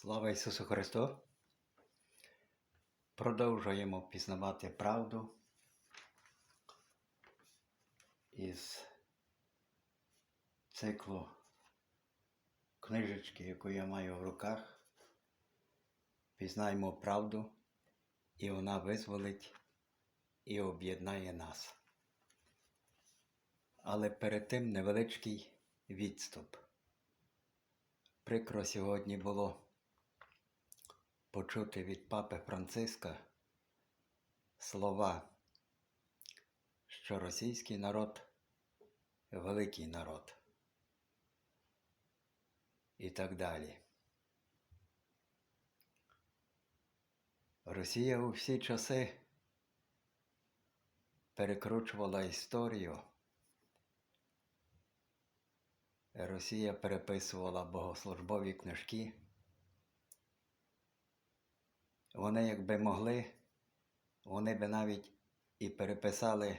Слава Ісусу Христу! Продовжуємо пізнавати правду із циклу книжечки, яку я маю в руках. Пізнаємо правду, і вона визволить і об'єднає нас. Але перед тим невеличкий відступ. Прикро сьогодні було почути від папи Франциска слова, що російський народ великий народ і так далі. Росія у всі часи перекручувала історію. Росія переписувала богослужбові книжки. Вони, якби могли, вони би навіть і переписали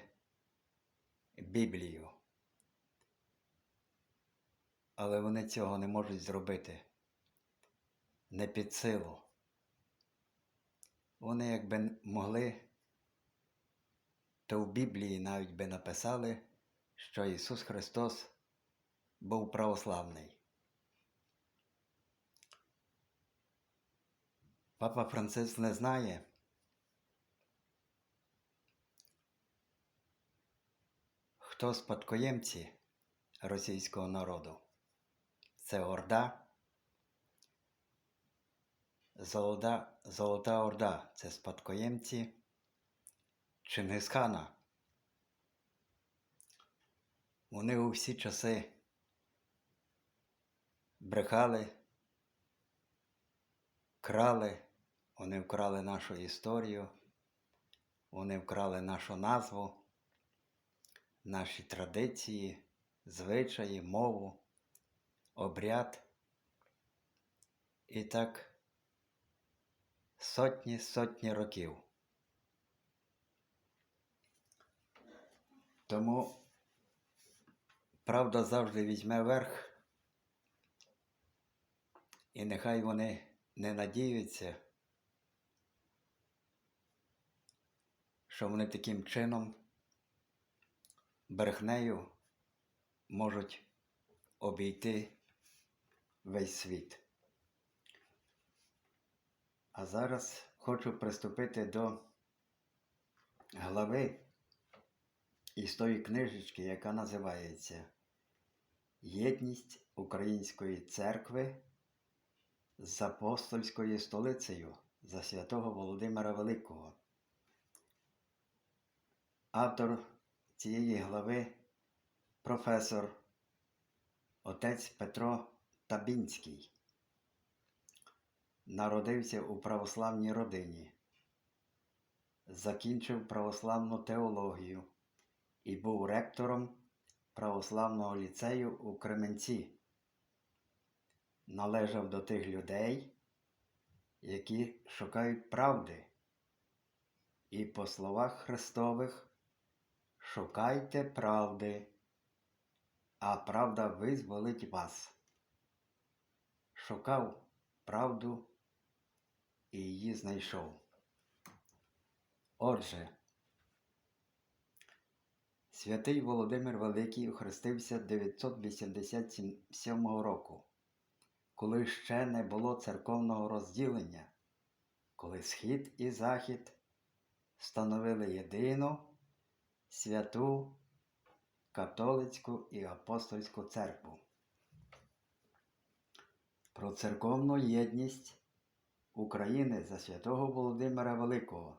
Біблію. Але вони цього не можуть зробити. Не під силу. Вони, якби могли, то в Біблії навіть би написали, що Ісус Христос був православний. Папа Франциск не знає, хто спадкоємці російського народу. Це Орда. Золота, Золота Орда це спадкоємці Чингисхана. Вони у всі часи брехали, крали, вони вкрали нашу історію, вони вкрали нашу назву, наші традиції, звичаї, мову, обряд. І так сотні сотні років. Тому правда завжди візьме верх. І нехай вони не надіються, що вони таким чином брехнею можуть обійти весь світ. А зараз хочу приступити до глави із тої книжечки, яка називається Єдність Української церкви з апостольською столицею за святого Володимира Великого. Автор цієї глави професор отець Петро Табінський. Народився у православній родині, закінчив православну теологію і був ректором православного ліцею у Кременці належав до тих людей, які шукають правди. І по словах Христових шукайте правди, а правда визволить вас. Шукав правду і її знайшов. Отже, святий Володимир Великий охрестився 987 року коли ще не було церковного розділення, коли Схід і Захід становили єдину святу католицьку і апостольську церкву. Про церковну єдність України за святого Володимира Великого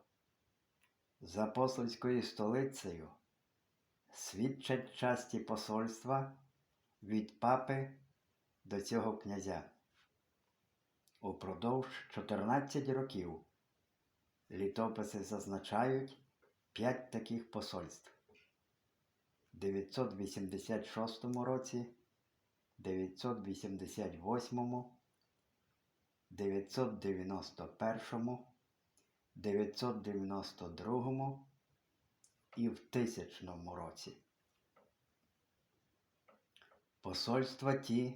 з апостольською столицею свідчать часті посольства від папи до цього князя. Упродовж 14 років літописи зазначають п'ять таких посольств. В 986 році, 988, 991, 992 і в 1000 році. Посольства ті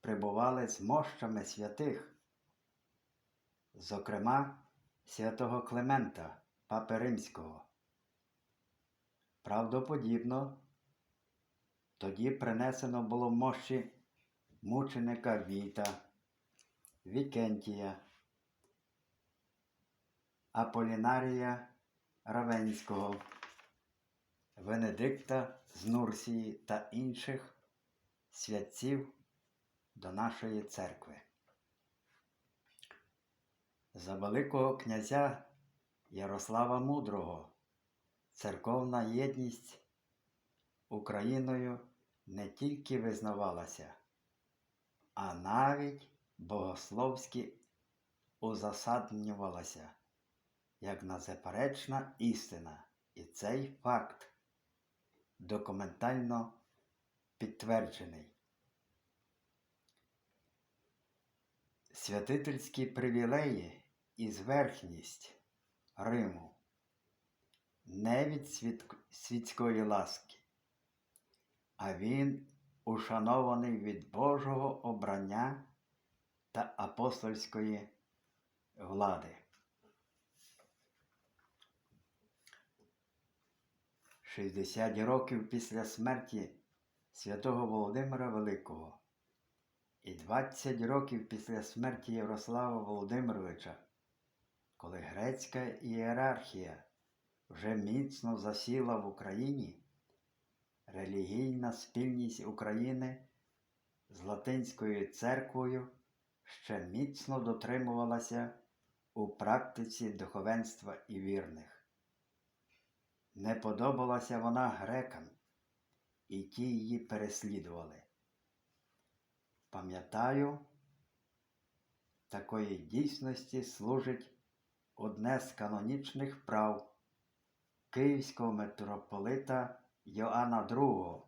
прибували з мощами святих зокрема святого Климента, Папи Римського. Правдоподібно, тоді принесено було мощі мученика Віта, Вікентія, Аполінарія Равенського, Венедикта з Нурсії та інших святців до нашої церкви. За Великого князя Ярослава Мудрого церковна єдність Україною не тільки визнавалася, а навіть богословськи узасаднювалася як незаперечна істина, і цей факт документально підтверджений. Святительські привілеї і зверхність Риму не від світської ласки, а він ушанований від Божого обрання та апостольської влади. 60 років після смерті святого Володимира Великого і 20 років після смерті Ярослава Володимировича, коли грецька ієрархія вже міцно засіла в Україні, релігійна спільність України з Латинською церквою ще міцно дотримувалася у практиці духовенства і вірних. Не подобалася вона грекам, і ті її переслідували. Пам'ятаю, такої дійсності служить одне з канонічних прав Київського митрополита Йоанна II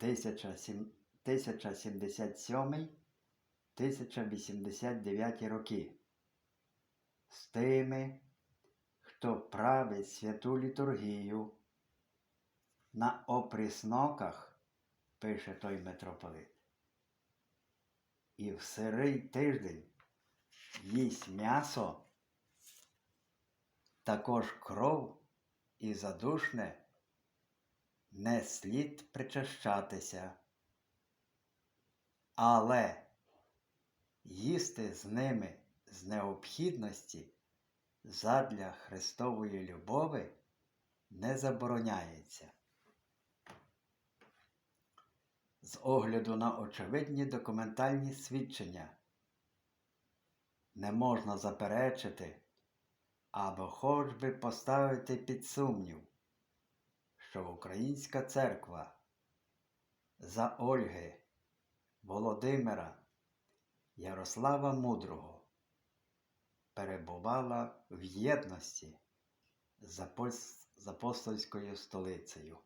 1077-1089 роки. З тими, хто править святу літургію на опрісноках, пише той митрополит, і в сирий тиждень їсть м'ясо, також кров і задушне не слід причащатися, але їсти з ними з необхідності задля Христової любови не забороняється. З огляду на очевидні документальні свідчення не можна заперечити або хоч би поставити під сумнів, що Українська церква за Ольги, Володимира, Ярослава Мудрого перебувала в єдності з апос- апостольською столицею.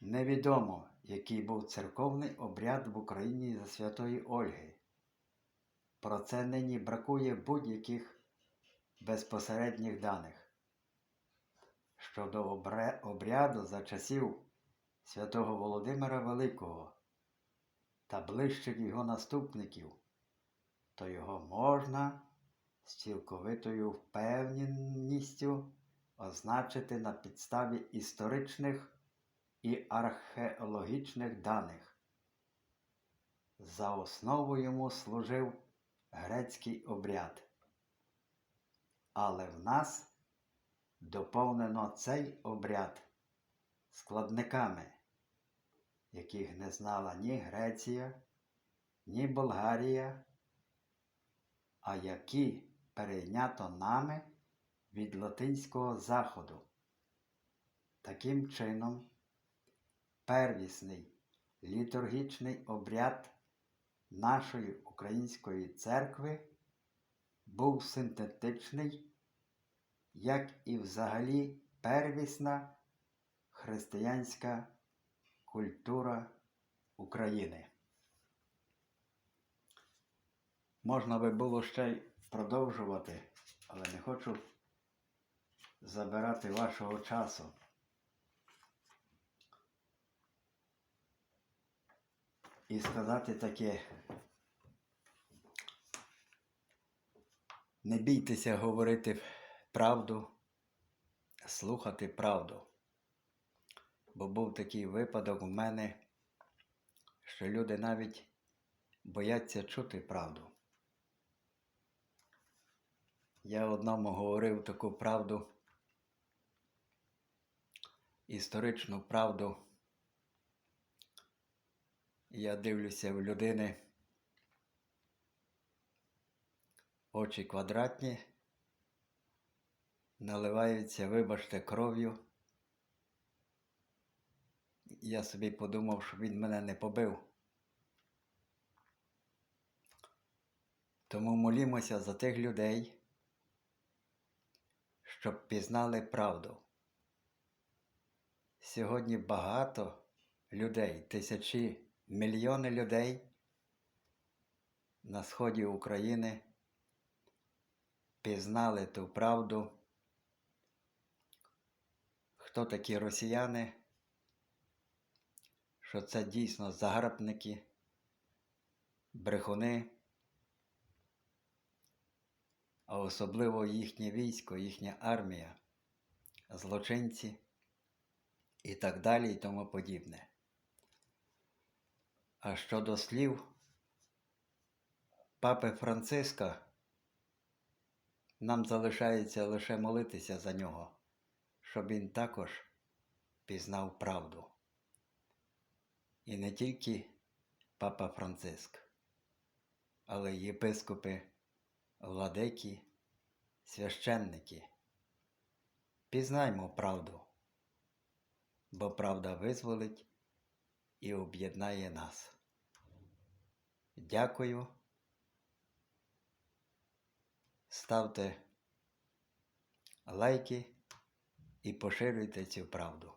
Невідомо, який був церковний обряд в Україні за святої Ольги. Про це нині бракує будь-яких безпосередніх даних. Щодо обряду за часів святого Володимира Великого та ближчих його наступників, то його можна з цілковитою впевненістю означити на підставі історичних і археологічних даних. За основу йому служив грецький обряд. Але в нас доповнено цей обряд складниками, яких не знала ні Греція, ні Болгарія, а які перейнято нами від латинського заходу. Таким чином, первісний літургічний обряд нашої української церкви був синтетичний, як і взагалі первісна християнська культура України. Можна би було ще й продовжувати, але не хочу забирати вашого часу. і сказати таке. Не бійтеся говорити правду, слухати правду. Бо був такий випадок в мене, що люди навіть бояться чути правду. Я одному говорив таку правду, історичну правду. Я дивлюся в людини, очі квадратні, наливаються, вибачте, кров'ю. Я собі подумав, що він мене не побив. Тому молімося за тих людей, щоб пізнали правду. Сьогодні багато людей, тисячі, мільйони людей на сході України пізнали ту правду, хто такі росіяни, що це дійсно загарбники, брехуни, а особливо їхнє військо, їхня армія, злочинці і так далі і тому подібне. А щодо слів папи Франциска, нам залишається лише молитися за нього, щоб він також пізнав правду. І не тільки папа Франциск, але й єпископи, владики, священники. Пізнаймо правду, бо правда визволить і об'єднає нас. Дякую. Ставте лайки і поширюйте цю правду.